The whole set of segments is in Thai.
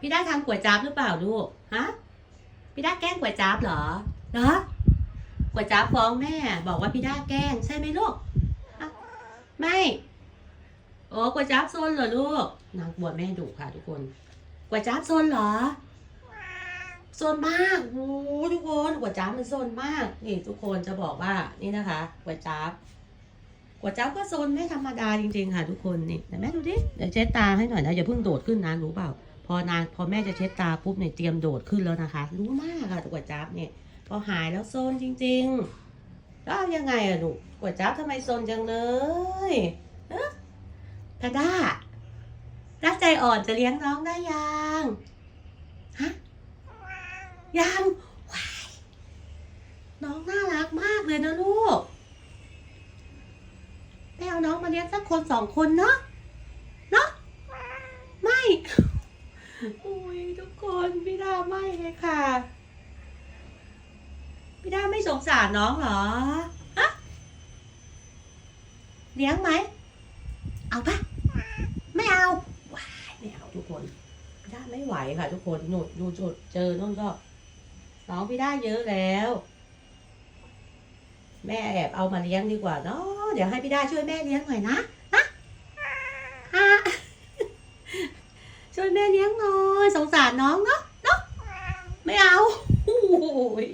พี่ด้าทำก๋วยจั๊บหรือเปล่าลูกฮะพี่ด้าแกล้งก๋วยจั๊บเหรอเหรอก๋วยจั๊บฟ้องแม่ บอกว่าพี่ด้าแกล้งใช่ไหมลูกไม่โอ้ก๋วยจั๊บซนเหรอลูกนางกลัวแม่ดุค่ะทุกคนก๋วยจั๊บซนเหรอซนมากโอ้โหทุกคนก๋วยจั๊บมันซนมาก นี่ทุกคนจะบอกว่านี่นะคะก๋วยจั๊บก๋วยจั๊บก็ซนไม่ธรรมดาจริงๆค่ะทุกคนนี่แต่แม่ดูดิเดี๋ยวเช็ดตาให้หน่อยนะอย่าเพิ่งโดดขึ้นนะรู้เปล่า พอนางพอแม่จะเช็ดตาปุ๊บเนี่ยเตรียมโดดขึ้นแล้วนะคะ รู้มากค่ะก๋วยจั๊บเนี่ยพอหายแล้วโซนจริงๆแล้วยังไงอะหนูก๋วยจั๊บทำไมโซนจังเลยเอ๊ะแพนด้ารักใจอ่อนจะเลี้ยงน้องได้ยังฮะยังว้ายน้องน่ารักมากเลยนะลูกแม่เอาน้องมาเลี้ยงสักคนสองคนเนาะเนาะไม่ อุ้ยทุกคนพี่ดาไม่เลยค่ะ พี่ดาไม่สงสารน้องเหรอฮะเลี้ยงไหม เอาปะไม่เอาว้ายไม่เอาทุกคนพี่ดาไม่ไหวค่ะ ทุกคนหนูดูจุดเจอนู่นก็ น้องพี่ดาเยอะแล้ว แม่แอบเอามาเลี้ยงดีกว่าเนาะเดี๋ยวให้พี่ดาช่วยแม่เลี้ยงหน่อยนะนะฮะ ช่วยแม่เลี้ยงหน่อยสงสารน้องเนาะเนาะไม่เอาโอ้ย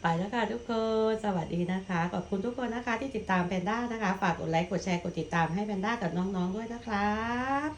ไปแล้วค่ะทุกคน สวัสดีนะคะ ขอบคุณทุกคนนะคะที่ติดตามแพนด้านะคะ ฝากกดไลค์ กดแชร์ กดติดตามให้แพนด้ากับน้องๆด้วยนะครับ